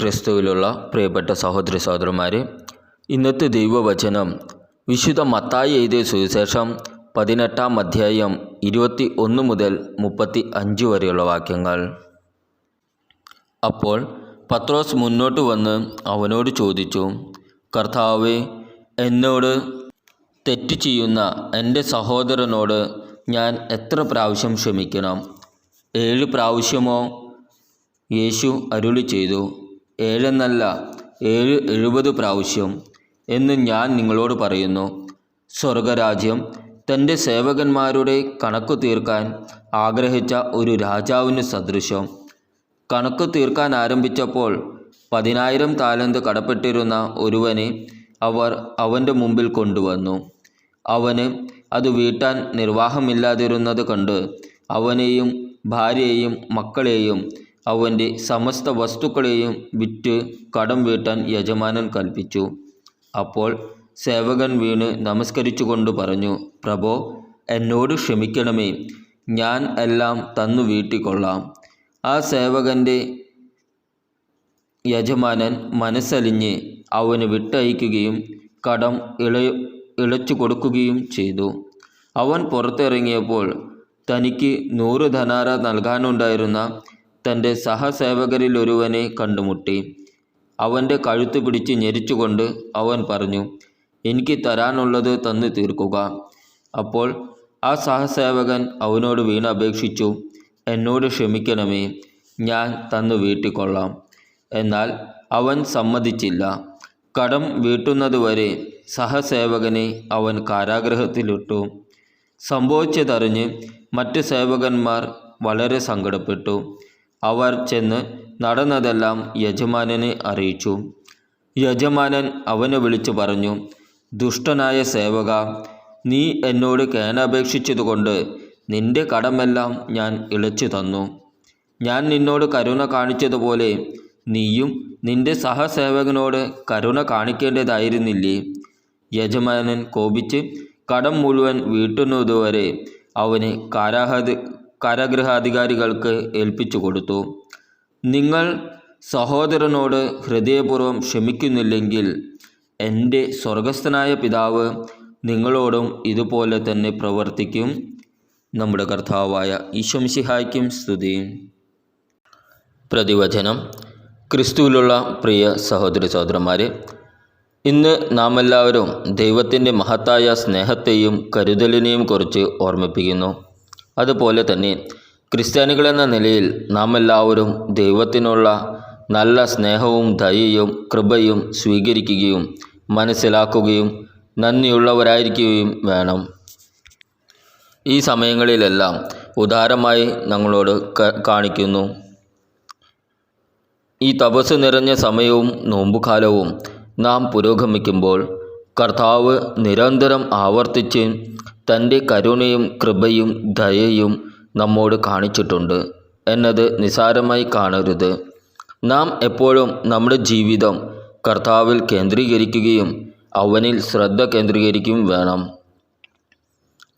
ക്രിസ്തുവിലുള്ള പ്രിയപ്പെട്ട സഹോദരി സഹോദരന്മാരെ ഇന്നത്തെ ദൈവവചനം വിശുദ്ധ മത്തായി എഴുതിയ സുവിശേഷം പതിനെട്ടാം അധ്യായം ഇരുപത്തി ഒന്ന് മുതൽ മുപ്പത്തി അഞ്ച് വരെയുള്ള വാക്യങ്ങൾ. അപ്പോൾ പത്രോസ് മുന്നോട്ട് വന്ന് അവനോട് ചോദിച്ചു കർത്താവെ എന്നോട് തെറ്റ് ചെയ്യുന്ന എന്റെ സഹോദരനോട് ഞാൻ എത്ര പ്രാവശ്യം ക്ഷമിക്കണം? ഏഴ് പ്രാവശ്യമോ? യേശു അരുളി ചെയ്തു ഏഴെന്നല്ല ഏഴ് എഴുപത് പ്രാവശ്യം എന്ന് ഞാൻ നിങ്ങളോട് പറയുന്നു. സ്വർഗരാജ്യം തന്റെ സേവകന്മാരുടെ കണക്ക് തീർക്കാൻ ആഗ്രഹിച്ച ഒരു രാജാവിന് സദൃശം കണക്ക് തീർക്കാൻ ആരംഭിച്ചപ്പോൾ പതിനായിരം താലന്ത് കടപ്പെട്ടിരുന്ന ഒരുവനെ അവർ അവന്റെ മുമ്പിൽ കൊണ്ടുവന്നു. അവന് അത് വീട്ടാൻ നിർവാഹമില്ലാതിരുന്നത് കണ്ട് അവനെയും ഭാര്യയെയും മക്കളെയും അവന്റെ സമസ്ത വസ്തുക്കളെയും വിറ്റ് കടം വീട്ടാൻ യജമാനൻ കൽപ്പിച്ചു. അപ്പോൾ സേവകൻ വീണ് നമസ്കരിച്ചുകൊണ്ട് പറഞ്ഞു പ്രഭോ എന്നോട് ക്ഷമിക്കണമേ. ഞാൻ എല്ലാം തന്നു വീട്ടിക്കൊള്ളാം. ആ സേവകന്റെ യജമാനൻ മനസ്സലിഞ്ഞ് അവന് വിട്ടയക്കുകയും കടം ഇള ഇളച്ചു കൊടുക്കുകയും ചെയ്തു. അവൻ പുറത്തിറങ്ങിയപ്പോൾ തനിക്ക് നൂറ് ധനാര നൽകാനുണ്ടായിരുന്ന തന്റെ സഹസേവകരിലൊരുവനെ കണ്ടുമുട്ടി. അവന്റെ കഴുത്ത് പിടിച്ച് ഞെരിച്ചുകൊണ്ട് അവൻ പറഞ്ഞു എനിക്ക് തരാനുള്ളത് തന്നു തീർക്കുക. അപ്പോൾ ആ സഹസേവകൻ അവനോട് വീണപേക്ഷിച്ചു എന്നോട് ക്ഷമിക്കണമേ ഞാൻ തന്നു വീട്ടിക്കൊള്ളാം. എന്നാൽ അവൻ സമ്മതിച്ചില്ല. കടം വീട്ടുന്നതുവരെ സഹസേവകനെ അവൻ കാരാഗ്രഹത്തിലിട്ടു. സംഭവിച്ചതറിഞ്ഞ് മറ്റ് സേവകന്മാർ വളരെ സങ്കടപ്പെട്ടു. അവർ ചെന്ന് നടന്നതെല്ലാം യജമാനനെ അറിയിച്ചു. യജമാനൻ അവനെ വിളിച്ചു പറഞ്ഞു ദുഷ്ടനായ സേവക നീ എന്നോട് കേനപേക്ഷിച്ചതുകൊണ്ട് നിന്റെ കടമെല്ലാം ഞാൻ ഇളച്ചു തന്നു. ഞാൻ നിന്നോട് കരുണ കാണിച്ചതുപോലെ നീയും നിന്റെ സഹസേവകനോട് കരുണ കാണിക്കേണ്ടതായിരുന്നില്ലേ? യജമാനൻ കോപിച്ച് കടം മുഴുവൻ വീട്ടുന്നതുവരെ അവന് കാരാഹതി കാരാഗൃഹാധികാരികൾക്ക് ഏൽപ്പിച്ചു കൊടുത്തു. നിങ്ങൾ സഹോദരനോട് ഹൃദയപൂർവം ക്ഷമിക്കുന്നില്ലെങ്കിൽ എന്റെ സ്വർഗസ്ഥനായ പിതാവ് നിങ്ങളോടും ഇതുപോലെ തന്നെ പ്രവർത്തിക്കും. നമ്മുടെ കർത്താവായ ഈശംസിഹായ്ക്കും സ്തുതി. പ്രതിവചനം. ക്രിസ്തുവിലുള്ള പ്രിയ സഹോദരി സഹോദരന്മാരെ ഇന്ന് നാം എല്ലാവരും ദൈവത്തിന്റെ മഹത്തായ സ്നേഹത്തെയും കരുതലിനെയും കുറിച്ച് ഓർമ്മിപ്പിക്കുന്നു. അതുപോലെ തന്നെ ക്രിസ്ത്യാനികളെന്ന നിലയിൽ നാം എല്ലാവരും ദൈവത്തിനുള്ള നല്ല സ്നേഹവും ദയയും കൃപയും സ്വീകരിക്കുകയും മനസ്സിലാക്കുകയും നന്ദിയുള്ളവരായിരിക്കുകയും വേണം. ഈ സമയങ്ങളിലെല്ലാം ഉദാരമായി ഞങ്ങളോട് കാണിക്കുന്നു. ഈ തപസ് നിറഞ്ഞ സമയവും നോമ്പുകാലവും നാം പുരോഗമിക്കുമ്പോൾ കർത്താവ് നിരന്തരം ആവർത്തിച്ച് തന്റെ കരുണയും കൃപയും ദയയും നമ്മോട് കാണിച്ചിട്ടുണ്ട് എന്നത് നിസാരമായി കാണരുത്. നാം എപ്പോഴും നമ്മുടെ ജീവിതം കർത്താവിൽ കേന്ദ്രീകരിക്കുകയും അവനിൽ ശ്രദ്ധ കേന്ദ്രീകരിക്കുകയും വേണം.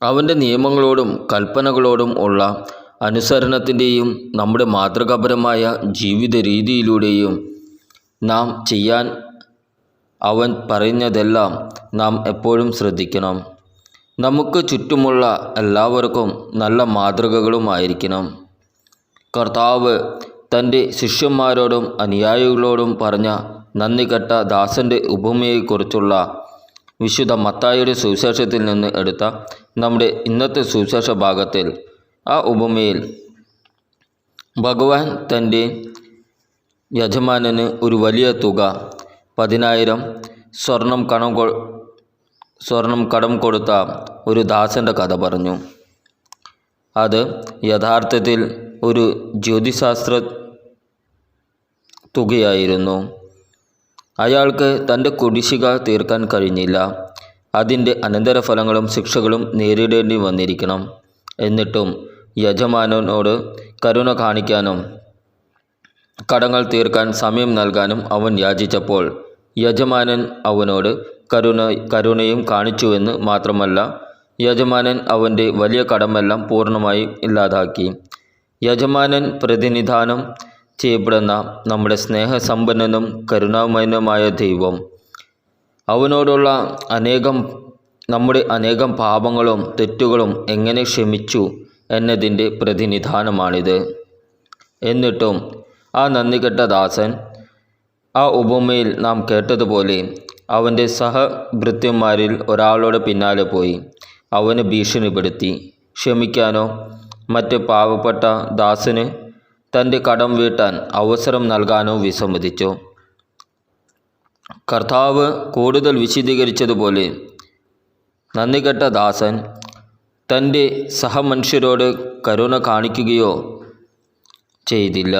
അവന്റെ നിയമങ്ങളോടും കൽപ്പനകളോടും ഉള്ള അനുസരണത്തിന്റെയും നമ്മുടെ മാതൃകാപരമായ ജീവിത രീതിയിലൂടെയും നാം ചെയ്യാൻ അവൻ പറയുന്നതെല്ലാം നാം എപ്പോഴും ശ്രദ്ധിക്കണം. നമുക്ക് ചുറ്റുമുള്ള എല്ലാവർക്കും നല്ല മാതൃകകളുമായിരിക്കണം. കർത്താവ് തന്റെ ശിഷ്യന്മാരോടും അനുയായികളോടും പറഞ്ഞ നന്ദി കെട്ട ദാസന്റെ ഉപമയെക്കുറിച്ചുള്ള വിശുദ്ധ മത്തായിയുടെ സുവിശേഷത്തിൽ നിന്ന് എടുത്ത നമ്മുടെ ഇന്നത്തെ സുവിശേഷ ഭാഗത്തിൽ ആ ഉപമയിൽ ഭഗവാൻ തന്റെ യജമാനന് ഒരു വലിയ തുക പതിനായിരം സ്വർണം കണം സ്വർണം കടം കൊടുത്ത ഒരു ദാസന്റെ കഥ പറഞ്ഞു. അത് യഥാർത്ഥത്തിൽ ഒരു ജ്യോതിശാസ്ത്ര തുകയായിരുന്നു. അയാൾക്ക് തന്റെ കുടിശ്ശിക തീർക്കാൻ കഴിഞ്ഞില്ല. അതിന്റെ അനന്തരഫലങ്ങളും ശിക്ഷകളും നേരിടേണ്ടി വന്നിരിക്കണം. എന്നിട്ടും യജമാനനോട് കരുണ കാണിക്കാനും കടങ്ങൾ തീർക്കാൻ സമയം നൽകാനും അവൻ യാചിച്ചപ്പോൾ യജമാനൻ അവനോട് കരുണ കരുണയും കാണിച്ചുവെന്ന് മാത്രമല്ല യജമാനൻ അവന്റെ വലിയ കടമെല്ലാം പൂർണമായി ഇല്ലാതാക്കി. യജമാനൻ പ്രതിനിധാനം ചെയ്യപ്പെടുന്ന നമ്മുടെ സ്നേഹസമ്പന്നനും കരുണാമയനുമായ ദൈവം. അവനോടുള്ള അനേകം നമ്മുടെ അനേകം പാപങ്ങളും തെറ്റുകളും എങ്ങനെ ക്ഷമിച്ചു എന്നതിന്റെ പ്രതിനിധാനമാണിത്. എന്നിട്ടും ആ നന്ദികെട്ട ദാസൻ ആ ഉപമയിൽ നാം കേട്ടതുപോലെ അവന്റെ സഹഭൃത്യന്മാരിൽ ഒരാളുടെ പിന്നാലെ പോയി. അവന് ഭീഷണിപ്പെടുത്തി. ക്ഷമിക്കാനോ? മറ്റ് പാവപ്പെട്ട ദാസന് തന്റെ കടം വീട്ടാൻ അവസരം നൽകാനോ വിസമ്മതിച്ചു? കർത്താവ് കൂടുതൽ വിശദീകരിച്ചതുപോലെ നന്ദികെട്ട ദാസൻ തന്റെ സഹമനുഷ്യരോട് കരുണ കാണിക്കുകയോ ചെയ്തില്ല.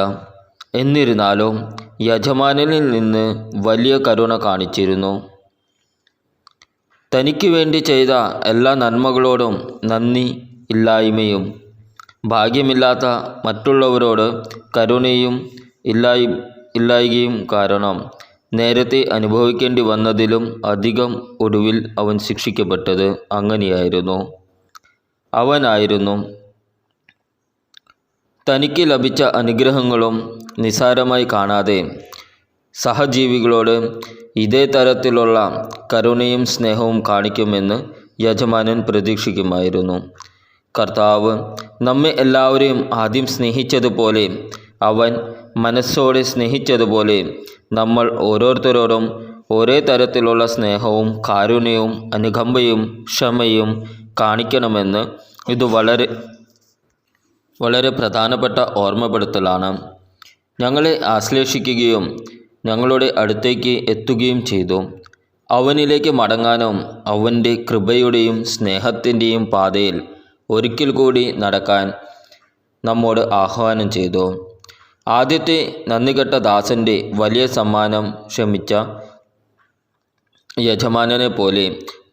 എന്നിരുന്നാലും യജമാനനിൽ നിന്ന് വലിയ കരുണ കാണിച്ചിരുന്നു. തനിക്ക് വേണ്ടി ചെയ്ത എല്ലാ നന്മകളോടും നന്ദി ഇല്ലായ്മയും ഭാഗ്യമില്ലാത്ത മറ്റുള്ളവരോട് കരുണയും ഇല്ലായി ഇല്ലായ്കയും കാരണം നേരത്തെ അനുഭവിക്കേണ്ടി വന്നതിലും അധികം ഒടുവിൽ അവൻ ശിക്ഷിക്കപ്പെട്ടത് അങ്ങനെയായിരുന്നു. അവനായിരുന്നു തനിക്ക് ലഭിച്ച അനുഗ്രഹങ്ങളും നിസാരമായി കാണാതെ സഹജീവികളോട് ഇതേ തരത്തിലുള്ള കരുണയും സ്നേഹവും കാണിക്കുമെന്ന് യജമാനൻ പ്രതീക്ഷിക്കുമായിരുന്നു. കർത്താവ് നമ്മെ എല്ലാവരെയും ആദ്യം സ്നേഹിച്ചതുപോലെ അവൻ മനസ്സോടെ സ്നേഹിച്ചതുപോലെ നമ്മൾ ഓരോരുത്തരോടും ഒരേ തരത്തിലുള്ള സ്നേഹവും കാരുണ്യവും അനുകമ്പയും ക്ഷമയും കാണിക്കണമെന്ന് ഇത് വളരെ വളരെ പ്രധാനപ്പെട്ട ഓർമ്മപ്പെടുത്തലാണ്. ഞങ്ങളെ ആശ്ലേഷിക്കുകയും ഞങ്ങളുടെ അടുത്തേക്ക് എത്തുകയും ചെയ്തു. അവനിലേക്ക് മടങ്ങാനും അവന്റെ കൃപയുടെയും സ്നേഹത്തിന്റെയും പാതയിൽ ഒരിക്കൽ കൂടി നടക്കാൻ നമ്മോട് ആഹ്വാനം ചെയ്തു. ആദ്യത്തെ നന്ദികെട്ട ദാസന്റെ വലിയ സമ്മാനം ക്ഷമിച്ച യജമാനനെ പോലെ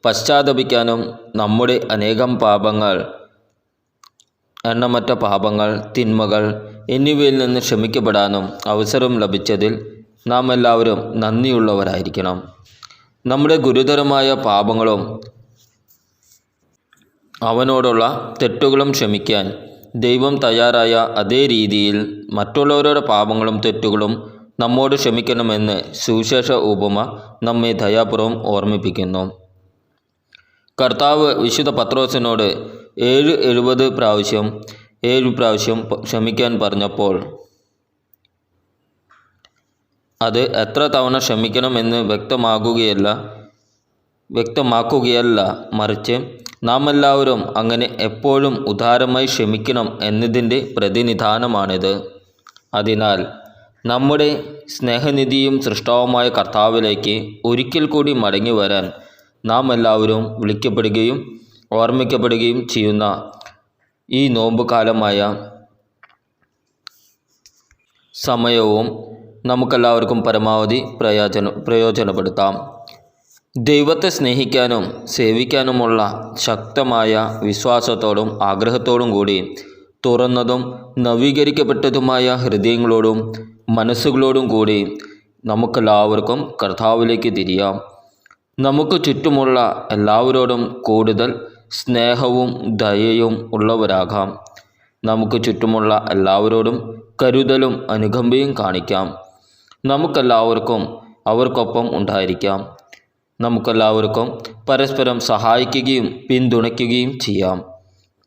പശ്ചാത്തപിക്കാനും നമ്മുടെ അനേകം പാപങ്ങൾ എണ്ണമറ്റ പാപങ്ങൾ തിന്മകൾ എന്നിവയിൽ നിന്ന് ക്ഷമിക്കപ്പെടാനും അവസരം ലഭിച്ചതിൽ നാം എല്ലാവരും നന്ദിയുള്ളവരായിരിക്കണം. നമ്മുടെ ഗുരുതരമായ പാപങ്ങളും അവനോടുള്ള തെറ്റുകളും ക്ഷമിക്കാൻ ദൈവം തയ്യാറായ അതേ രീതിയിൽ മറ്റുള്ളവരുടെ പാപങ്ങളും തെറ്റുകളും നമ്മോട് ക്ഷമിക്കണമെന്ന് സുവിശേഷ ഉപമ നമ്മെ ദയാപൂർവം ഓർമ്മിപ്പിക്കുന്നു. കർത്താവ് വിശുദ്ധ പത്രോസിനോട് ഏഴ് എഴുപത് പ്രാവശ്യം ഏഴ് പ്രാവശ്യം ക്ഷമിക്കാൻ പറഞ്ഞപ്പോൾ അത് എത്ര തവണ ക്ഷമിക്കണമെന്ന് വ്യക്തമാകുകയല്ല വ്യക്തമാക്കുകയല്ല. മറിച്ച് നാം എല്ലാവരും അങ്ങനെ എപ്പോഴും ഉദാരമായി ക്ഷമിക്കണം എന്നതിന്റെ പ്രതിനിധാനമാണിത്. അതിനാൽ നമ്മുടെ സ്നേഹനിധിയും സൃഷ്ടാവുമായ കർത്താവിലേക്ക് ഒരിക്കൽ കൂടി മടങ്ങി വരാൻ നാം എല്ലാവരും വിളിക്കപ്പെടുകയും ഓർമ്മിക്കപ്പെടുകയും ചെയ്യുന്ന ഈ നോമ്പ് കാലമായ സമയവും നമുക്കെല്ലാവർക്കും പരമാവധി പ്രയോജന പ്രയോജനപ്പെടുത്താം. ദൈവത്തെ സ്നേഹിക്കാനും സേവിക്കാനുമുള്ള ശക്തമായ വിശ്വാസത്തോടും ആഗ്രഹത്തോടും കൂടി തുറന്നതും നവീകരിക്കപ്പെട്ടതുമായ ഹൃദയങ്ങളോടും മനസ്സുകളോടും കൂടി നമുക്കെല്ലാവർക്കും കർത്താവിലേക്ക് തിരിയാം. നമുക്ക് ചുറ്റുമുള്ള എല്ലാവരോടും കൂടുതൽ സ്നേഹവും ദയയും ഉള്ളവരാകാം. നമുക്ക് ചുറ്റുമുള്ള എല്ലാവരോടും കരുതലും അനുകമ്പയും കാണിക്കാം. നമുക്കെല്ലാവർക്കും അവർക്കൊപ്പം ഉണ്ടായിരിക്കാം. നമുക്കെല്ലാവർക്കും പരസ്പരം സഹായിക്കുകയും പിന്തുണയ്ക്കുകയും ചെയ്യാം.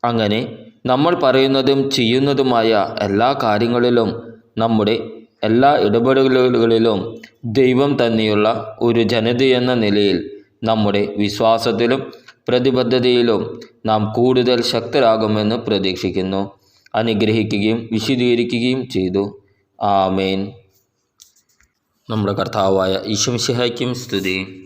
അങ്ങനെ നമ്മൾ പറയുന്നതും ചെയ്യുന്നതുമായ എല്ലാ കാര്യങ്ങളിലും നമ്മുടെ എല്ലാ ഇടപെടലുകളിലും ദൈവം തന്നെയുള്ള ഒരു ജനതയെന്ന നിലയിൽ നമ്മുടെ വിശ്വാസത്തിലും പ്രതിബദ്ധതയിലും നാം കൂടുതൽ ശക്തരാകുമെന്ന് പ്രതീക്ഷിക്കുന്നു. അനുഗ്രഹിക്കുകയും വിശദീകരിക്കുകയും ചെയ്തു. ആമേൻ. നമ്മുടെ കർത്താവായ ഈശംസിഹായ്ക്കും സ്തുതി.